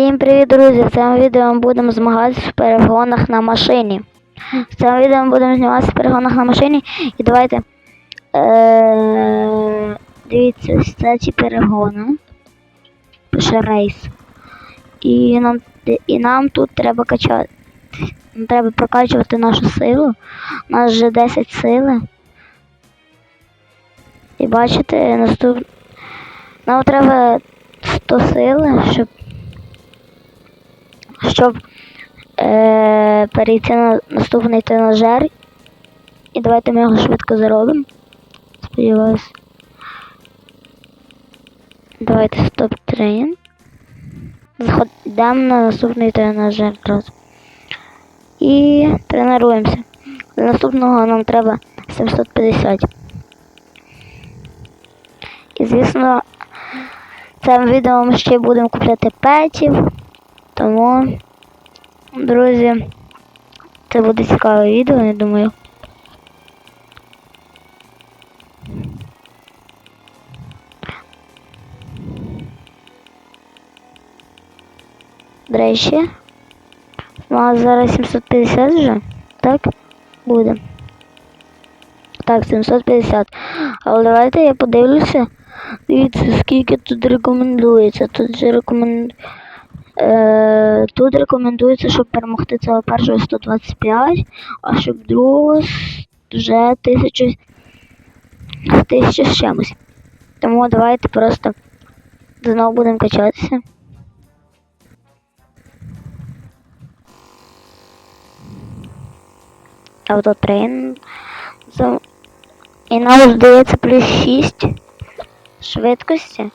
Всім привіт, друзі! В цьому відео ми будемо змагатися в перегонах на машині. В цьому відео ми будемо зніматися в перегонах на машині. І давайте. Е- дивіться, ось це ці перегони. Пише рейс. І нам тут треба качати. Нам треба прокачувати нашу силу. У нас вже 10 сили. І бачите, наступ... нам треба 100 сили, щоб щоб е, перейти на наступний тренажер. І давайте ми його швидко заробимо. Сподіваюсь. Давайте стоп тренінг. Йдемо на наступний тренажер. І тренуємося. Для наступного нам треба 750. І звісно, цим відео ми ще будемо купляти петів. Тому, друзі, це буде цікаве відео, я думаю. До речі, у нас зараз 750 вже, так? Буде. Так, 750. Але давайте я подивлюся. Дивіться, скільки тут рекомендується. Тут же рекомендується. Е, Тут рекомендується, щоб перемогти цього першого 125, а щоб другого вже 1000, 1000 з чимось. Тому давайте просто знову будемо качатися. Автотрейн. І нам здається плюс 6 швидкості.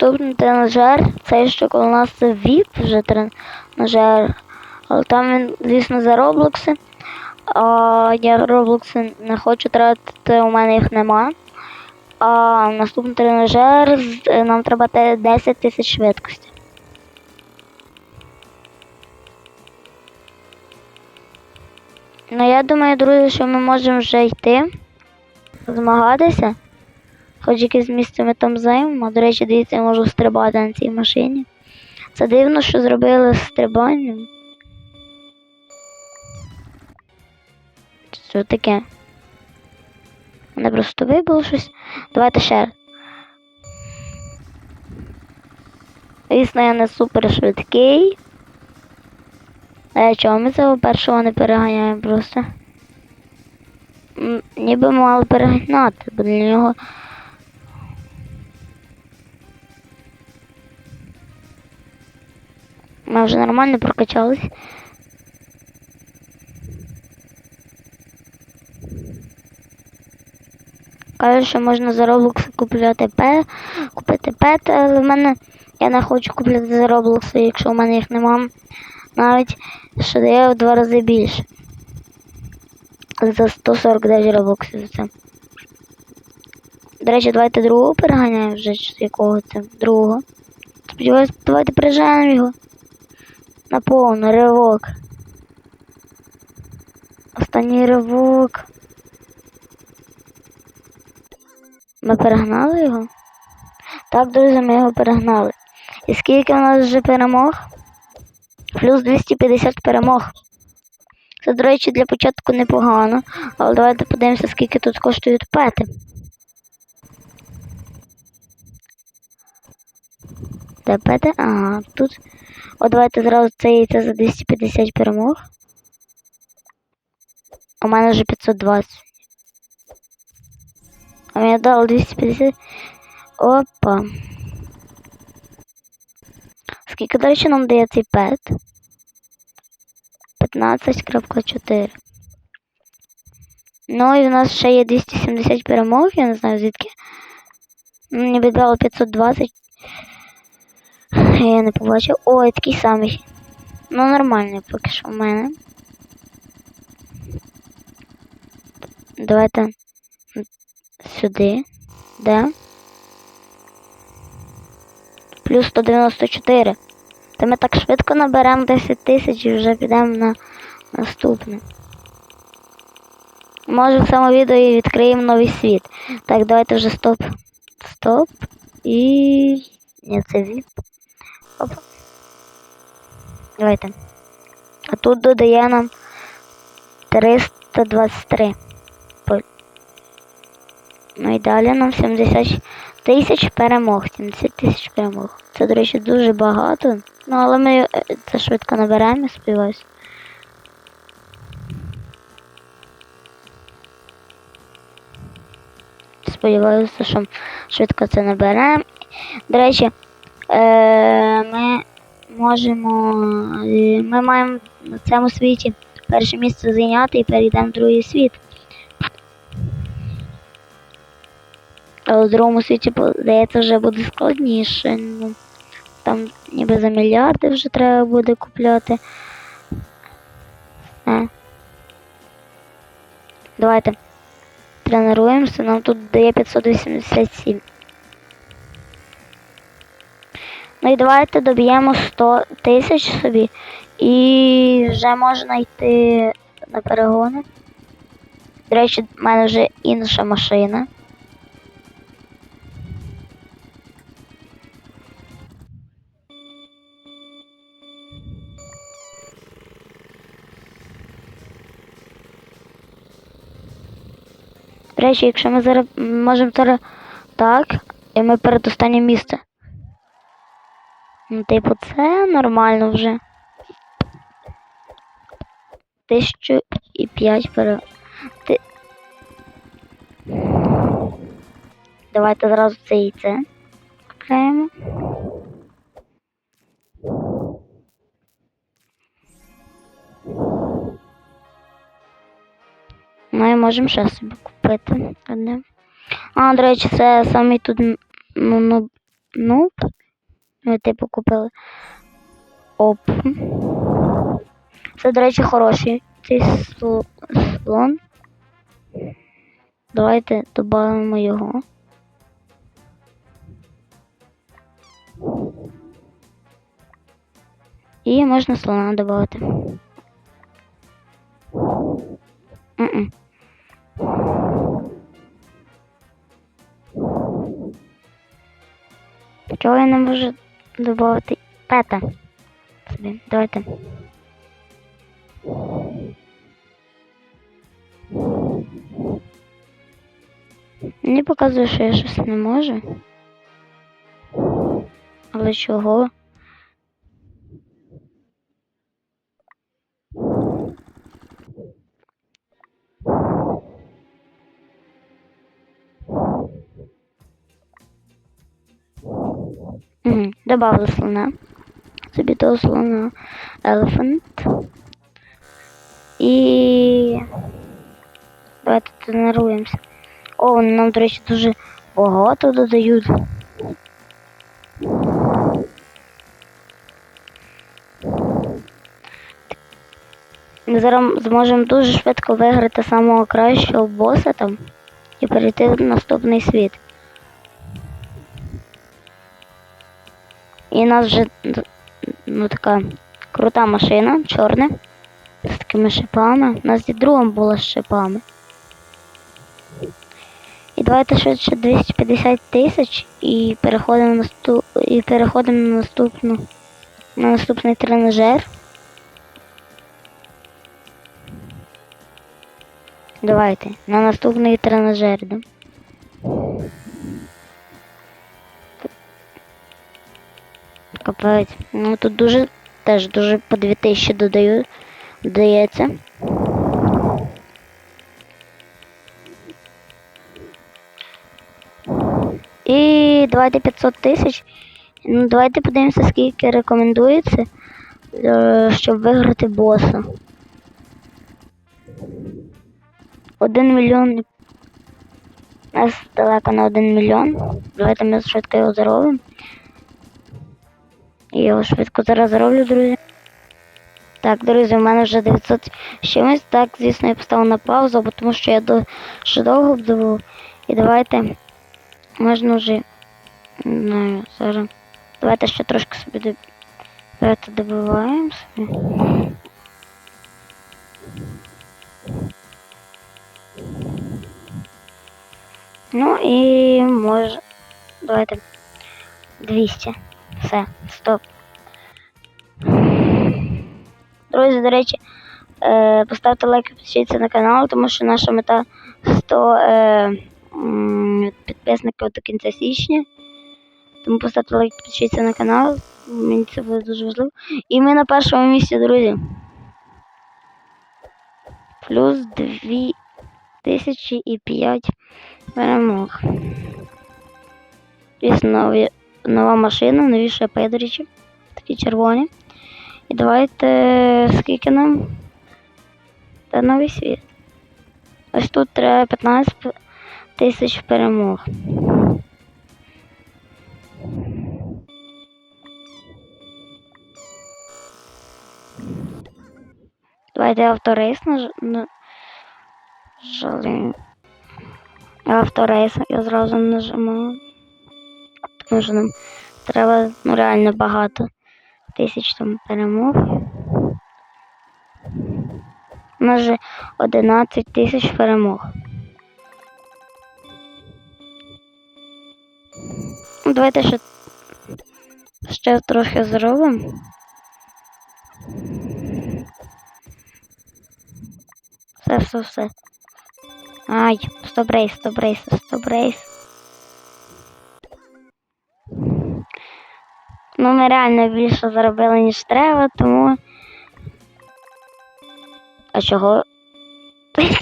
Наступний тренажер, це ще у нас це VIP вже тренажер. Але там він, звісно, за роблокси. А я роблокси не хочу тратити, у мене їх нема. А наступний тренажер нам треба 10 тисяч швидкості. Ну я думаю, друзі, що ми можемо вже йти, змагатися. Хоч якесь місце ми там займемо. До речі, дивіться, я можу стрибати на цій машині. Це дивно, що зробили з стрибанням. Що таке? Мене просто вибило щось. Давайте ще. раз. Звісно, я не супер швидкий. А чого ми цього першого не переганяємо просто? Ніби мали переганяти, бо для нього Ми вже нормально прокачались. Кажуть, що можна за Roblox купляти П, купити пет, але в мене я не хочу купляти за Roblox, якщо в мене їх нема. Навіть що дає в два рази більше. За 149 Roblox за це. До речі, давайте другого переганяємо вже якого це другого. Сподіваюсь, давайте переженемо його. На повну ривок. Останній ривок. Ми перегнали його? Так, друзі, ми його перегнали. І скільки у нас вже перемог? Плюс 250 перемог. Це, до речі, для початку непогано. Але давайте подивимося, скільки тут коштують пети. Пети? Ага, тут. О, давайте зразу це яйце за 250 перемог. У мене вже 520. А мені дали 250. Опа. Скільки, до речі, нам дає цей пет? 15.4. Ну і в нас ще є 270 перемог, я не знаю звідки. Мені дало 520. Я не побачив. Ой, такий самий. Ну, нормальний поки що в мене. Давайте сюди. Де? Плюс 194. Та ми так швидко наберемо 10 тисяч і вже підемо на наступне. Може в цьому відео і відкриємо новий світ. Так, давайте вже стоп. Стоп. І. Ні, це віп. Оп. Давайте. А тут додає нам 323. Ну і далі нам 70 тисяч перемог. 70 тисяч перемог. Це, до речі, дуже багато. Ну, але ми е, це швидко наберемо, сподіваюся. Сподіваюся, що швидко це наберемо. До речі, е, ми можемо. е, Ми маємо на цьому світі перше місце зайняти і перейдемо в другий світ. А у другому світі, здається, вже буде складніше. Ну, там ніби за мільярди вже треба буде купляти. А. Давайте тренуємося, нам тут дає 587. Ну і давайте доб'ємо 100 тисяч собі. І вже можна йти на перегони. До речі, в мене вже інша машина. До речі, якщо ми зараз можемо зараз так, і ми перед останнє місце. Ну, типу, це нормально вже. Тисячу і п'ять пере. Ти... Давайте зразу це яйце купляємо. Ну і можемо ще собі купити. А, до речі, це самий тут ну, ну. Ми типу купили. Оп. Це, до речі, хороший цей сло- слон. Давайте додамо його. І можна слона додати. Чого я не можу додати пета? Собі. Давайте. Мені показує, що я щось не можу. Але чого? Угу. Слона. Собі того слона Elephant. І давайте тренуємося. О, вони нам, до речі, дуже багато додають. Ми зараз зможемо дуже швидко виграти самого кращого боса там і перейти в наступний світ. І у нас вже ну, така крута машина, чорна, з такими шипами. У нас і друга була з шипами. І давайте швидше 250 тисяч і переходимо на наступ... і переходимо на наступну на наступний тренажер. Давайте, на наступний тренажер, да? Капець. Ну тут дуже теж дуже по 2000 додаю, додається. І давайте 500 тисяч. Ну, давайте подивимося, скільки рекомендується, е, щоб виграти боса. Один мільйон. У нас далеко на один мільйон. Давайте ми швидко його заробимо. Я його швидко зараз зароблю, друзі. Так, друзі, у мене вже 900 з чимось. Так, звісно, я поставив на паузу, бо тому що я до... ще довго вдавав. І давайте можна вже. Не знаю, зараз. Давайте ще трошки собі доб... Давайте добиваємо собі. Ну і може. Давайте. 200. Все, стоп. Друзі, до речі, е, поставте лайк і підпишіться на канал, тому що наша мета 100 е, підписників до кінця січня. Тому поставте лайк, підпишіться на канал. Мені це буде дуже важливо. І ми на першому місці, друзі. Плюс 2005 перемог. Нові, нова машина, нові шипи, речі, такі червоні. І давайте скільки нам? Та новий світ. Ось тут треба 15 п- тисяч перемог. Давайте авторейс на... Жали. Авторейс я зразу нажимаю. Що нам треба ну, реально багато тисяч там перемог. У нас же 11 тисяч перемог. Ну, Давайте ще, ще трохи зробимо. Все, все, все. Ай, стоп рейс, стоп рейс, стоп рейс. Ну, ми реально більше заробили, ніж треба, тому. А чого?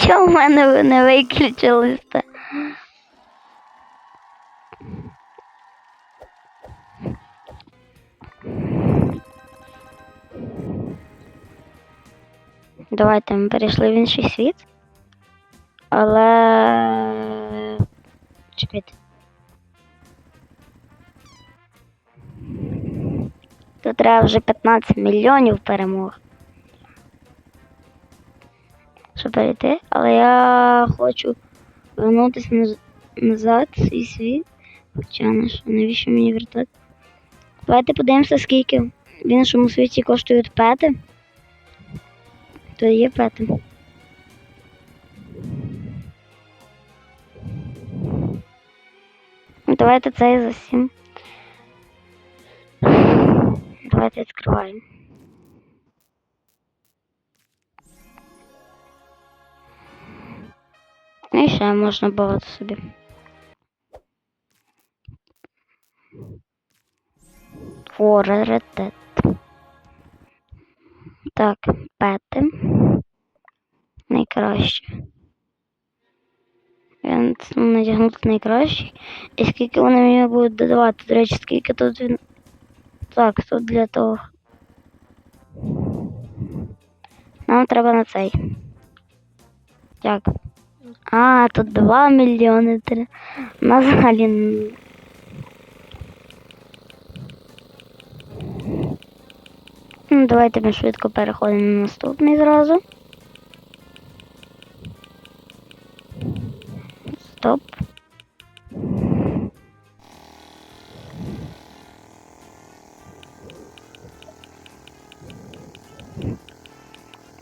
Чого в мене не виключилось? то? Давайте ми перейшли в інший світ. Але. Чекайте. Тут треба вже 15 мільйонів перемог. Щоб перейти, але я хочу вернутися наз- назад в свій світ. Хоча на що, навіщо мені вертати? Давайте подивимося, скільки в іншому світі коштують пети. То є пети. Давайте цей за 7. Давайте відкриваємо. Ну і ще можна багато собі. О, раритет. Так, пети. Найкраще. Я надягнути найкраще. І скільки вони мені будуть додавати? До речі, скільки тут він. Так, тут для того. Нам треба на цей. Як? А, тут 2 мільйони. три. У нас взагалі. Ну, давайте ми швидко переходимо на наступний зразу.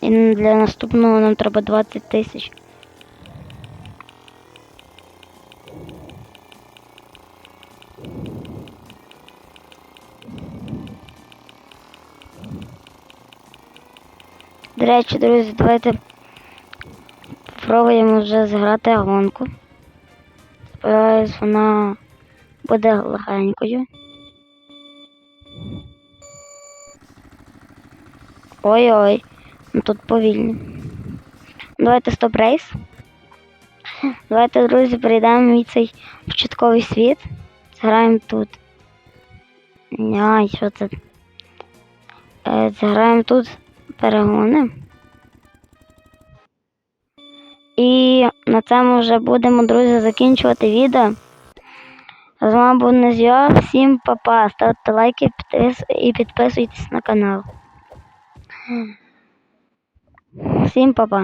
І для наступного нам треба 20 тисяч. До речі, друзі, давайте спробуємо вже зіграти гонку. Сподіваюсь, вона буде легенькою. Ой-ой, тут повільно. Давайте стоп рейс. Давайте, друзі, перейдемо в мій цей початковий світ. Зграємо тут. Ай, що це? Е, Зіграємо тут перегони. І на цьому вже будемо, друзі, закінчувати відео. З вами був Назіо. Всім па-па. Ставте лайки і підписуйтесь на канал. Всім па-па.